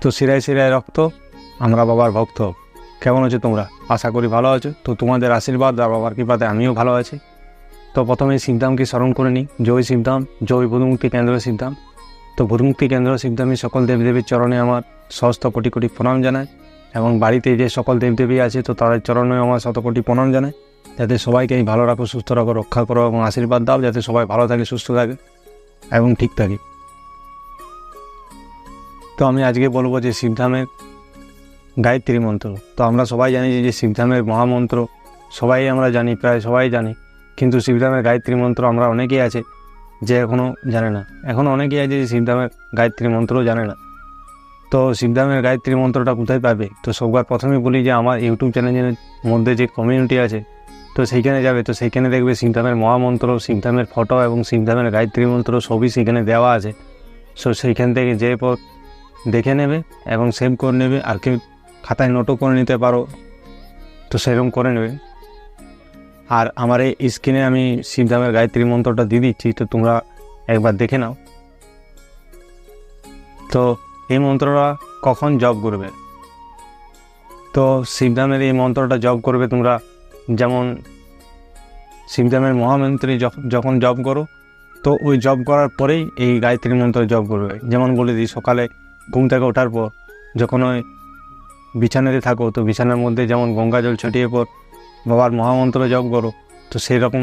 তো শিরায় শিরায় রক্ত, আমরা বাবার ভক্ত। কেমন আছো তোমরা? আশা করি ভালো আছো। তো তোমাদের আশীর্বাদ আর বাবার কৃপাতে আমিও ভালো আছি। তো প্রথমে সিদ্ধামকে স্মরণ করে নিই। জয় সিদ্ধাম জয় ভূতমুক্তি কেন্দ্র সিদ্ধাম তো ভূতমুক্তি কেন্দ্র সিদ্ধামে সকল দেবদেবীর চরণে আমার সহস্ত কোটি কোটি প্রণাম জানায় এবং বাড়িতে যে সকল দেবদেবী আছে, তো তাদের চরণে আমার শত কোটি প্রণাম জানাই। যাতে সবাইকেই ভালো রাখো, সুস্থ রাখো, রক্ষা করো এবং আশীর্বাদ দাও। যাতে সবাই ভালো থাকে, সুস্থ থাকে এবং ঠিক থাকে। তো আমি আজকে বলব যে শিবধামের গায়ত্রী মন্ত্র। তো আমরা সবাই জানি যে শিবধামের মহামন্ত্র, সবাই আমরা জানি, প্রায় সবাই জানি। কিন্তু শিবধামের গায়ত্রী মন্ত্র আমরা অনেকেই আছে যে এখনও জানে না। এখন অনেকেই আছে যে শিবধামের গায়ত্রী মন্ত্রও জানে না। তো শিবধামের গায়ত্রী মন্ত্রটা কোথায় পাবে? তো সবার প্রথমে বলি যে আমার ইউটিউব চ্যানেলের মধ্যে যে কমিউনিটি আছে, তো সেইখানে যাবে। তো সেইখানে দেখবে শিবধামের মহামন্ত্র, শিবধামের ফটো এবং শিবধামের গায়ত্রী মন্ত্র সবই সেখানে দেওয়া আছে। সো সেইখান থেকে যে দেখে নেবে এবং সেভ করে নেবে আর কেউ খাতায় নোটও করে নিতে পারো। তো সেরকম করে নেবে। আর আমার এই স্ক্রিনে আমি শিবধামের গায়ত্রী মন্ত্রটা দিয়ে দিচ্ছি, তো তোমরা একবার দেখে নাও। তো এই মন্ত্রটা কখন জব করবে? তো শিবধামের এই মন্ত্রটা জব করবে তোমরা যেমন শিবধামের মহামন্ত্রী যখ- যখন জব করো, তো ওই জব করার পরেই এই গায়ত্রী মন্ত্র জব করবে। যেমন বলে দিই, সকালে ঘুম থেকে ওঠার পর, যখন ওই বিছানাতে থাকো, তো বিছানার মধ্যে যেমন গঙ্গা জল ছটিয়ে পর বাবার মহামন্ত্র জপ করো, তো সেই রকম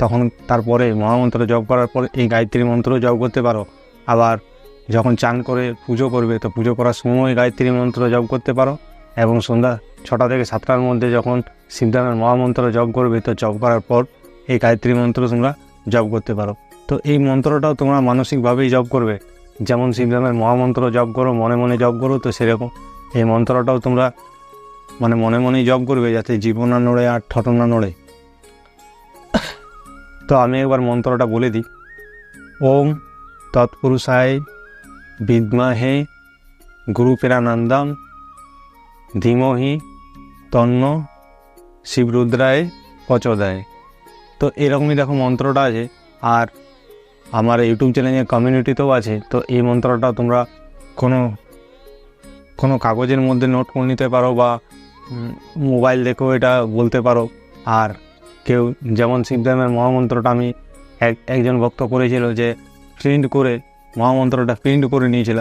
তখন তারপরে মহামন্ত্র জপ করার পর এই গায়ত্রী মন্ত্র জপ করতে পারো। আবার যখন চান করে পুজো করবে, তো পুজো করার সময় গায়ত্রী মন্ত্র জপ করতে পারো এবং সন্ধ্যা ছটা থেকে সাতটার মধ্যে যখন সিদ্ধামের মহামন্ত্র জপ করবে, তো জপ করার পর এই গায়ত্রী মন্ত্র তোমরা জপ করতে পারো। তো এই মন্ত্রটাও তোমরা মানসিকভাবেই জপ করবে। যেমন শিবধামের মহামন্ত্র জপ করো, মনে মনে জপ করো, তো সেরকম। এই মন্ত্রটাও তোমরা মানে মনে মনেই জপ করবে যাতে জীবন না নড়ে আর ঠট না নড়ে। তো আমি একবার মন্ত্রটা বলে দিই। ওম তৎপুরুষায় বিদ্মহে গুরুপেরানন্দম ধীমহি তন্ন শিবরুদ্রায় প্রচোদয় তো এরকমই দেখো মন্ত্রটা আছে। আর আমার ইউটিউব চ্যানেলের কমিউনিটিতেও আছে, তো এই মন্ত্রটা তোমরা কোনো কোনো কাগজের মধ্যে নোট করে নিতে পারো বা মোবাইল দেখেও এটা বলতে পারো। আর কেউ, যেমন শিবধামের মহামন্ত্রটা আমি এক, একজন ভক্ত করেছিল যে প্রিন্ট করে, মহামন্ত্রটা প্রিন্ট করে নিয়েছিল।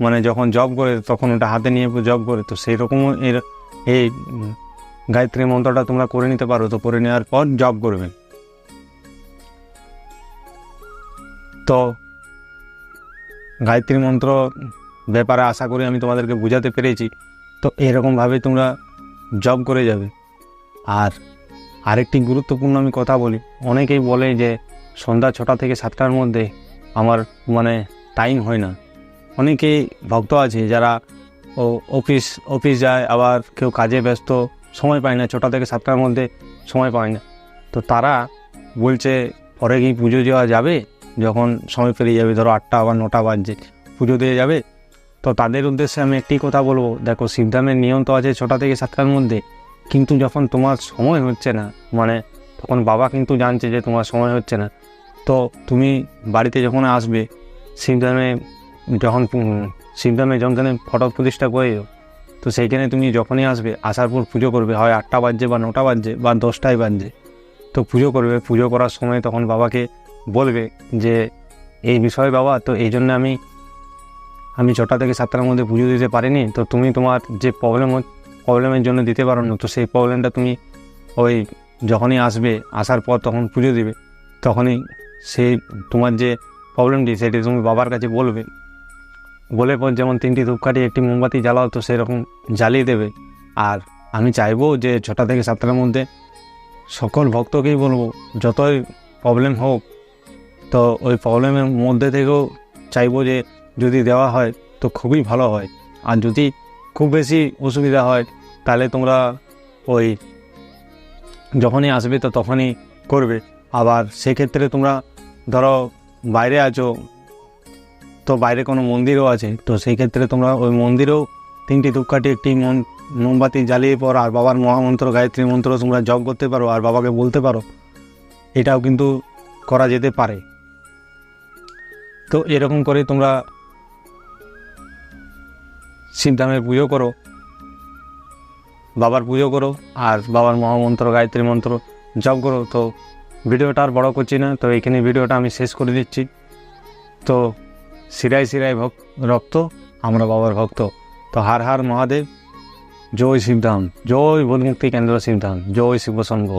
মানে যখন জব করে, তখন ওটা হাতে নিয়ে জব করে, তো সেই রকমও এর, এই গায়ত্রী মন্ত্রটা তোমরা করে নিতে পারো, তো করে নেওয়ার পর জব করবে। তো গায়ত্রী মন্ত্র ব্যাপারে আশা করি আমি তোমাদেরকে বোঝাতে পেরেছি। তো এরকমভাবে তোমরা জব করে যাবে। আর আরেকটি গুরুত্বপূর্ণ আমি কথা বলি। অনেকেই বলে যে সন্ধ্যা ছটা থেকে সাতটার মধ্যে আমার মানে টাইম হয় না। অনেকেই ভক্ত আছে যারা ও অফিস অফিস যায়, আবার কেউ কাজে ব্যস্ত, সময় পায় না, ছটা থেকে সাতটার মধ্যে সময় পায় না। তো তারা বলছে, পরে কি পুজো দেওয়া যাবে? যখন সময় পেরিয়ে যাবে, ধরো আটটা বা নটা বাজছে, পুজো দিয়ে যাবে, তো তাদের উদ্দেশ্যে আমি একটি কথা বলব। দেখো শিবধামের নিয়ম তো আছে ছটা থেকে সাতটার মধ্যে, কিন্তু যখন তোমার সময় হচ্ছে না মানে তখন বাবা কিন্তু জানছে যে তোমার সময় হচ্ছে না। তো তুমি বাড়িতে যখন আসবে সিদ্ধামে যখন শিবধামে যখন ফটো প্রতিষ্ঠা করে তো সেইখানে তুমি যখনই আসবে, আসার পর পুজো করবে, হয় আটটা বাজছে বা নটা বাজছে বা দশটায় বাজছে, তো পুজো করবে। পুজো করার সময় তখন বাবাকে বলবে যে, এই বিষয়ে বাবা, তো এই জন্য আমি আমি ছটা থেকে সাতটার মধ্যে পুজো দিতে পারিনি। তো তুমি তোমার যে প্রবলেম প্রবলেমের জন্য দিতে পারো না। তো সেই প্রবলেমটা তুমি ওই যখনই আসবে, আসার পর তখন পুজো দিবে। তখনই সেই তোমার যে প্রবলেমটি সেটি তুমি বাবার কাছে বলবে। বলে পর যেমন তিনটি ধূপকাঠি, একটি মোমবাতি জ্বালাও, তো সেরকম জ্বালিয়ে দেবে। আর আমি চাইব যে ছটা থেকে সাতটার মধ্যে সকল ভক্তকেই বলব, যতই প্রবলেম হোক তো ওই প্রবলেমের মধ্যে থেকেও চাইব যে যদি দেওয়া হয় তো খুবই ভালো হয়। আর যদি খুব বেশি অসুবিধা হয়, তাহলে তোমরা ওই যখনই আসবে তো তখনই করবে। আবার সেক্ষেত্রে তোমরা ধরো বাইরে আছো, তো বাইরে কোনো মন্দিরও আছে, তো সেই ক্ষেত্রে তোমরা ওই মন্দিরেও তিনটি ধূপকাঠি, একটি মন, মোমবাতি জ্বালিয়ে পর আর বাবার মহামন্ত্র, গায়ত্রী মন্ত্র তোমরা জপ করতে পারো, আর বাবাকে বলতে পারো। এটাও কিন্তু করা যেতে পারে। তো এরকম করে তোমরা শিবধামের পুজো করো, বাবার পুজো করো, আর বাবার মহামন্ত্র, গায়ত্রী মন্ত্র জপ করো। তো ভিডিওটা আর বড় করছি না, তো এইখানে ভিডিওটা আমি শেষ করে দিচ্ছি। তো শিরায় শিরায় ভক, রক্ত, আমরা বাবার ভক্ত। তো হার হার মহাদেব, জয় শিবধাম, জয় বোধমুক্তি কেন্দ্র শিবধাম, জয় শিবশম্ভ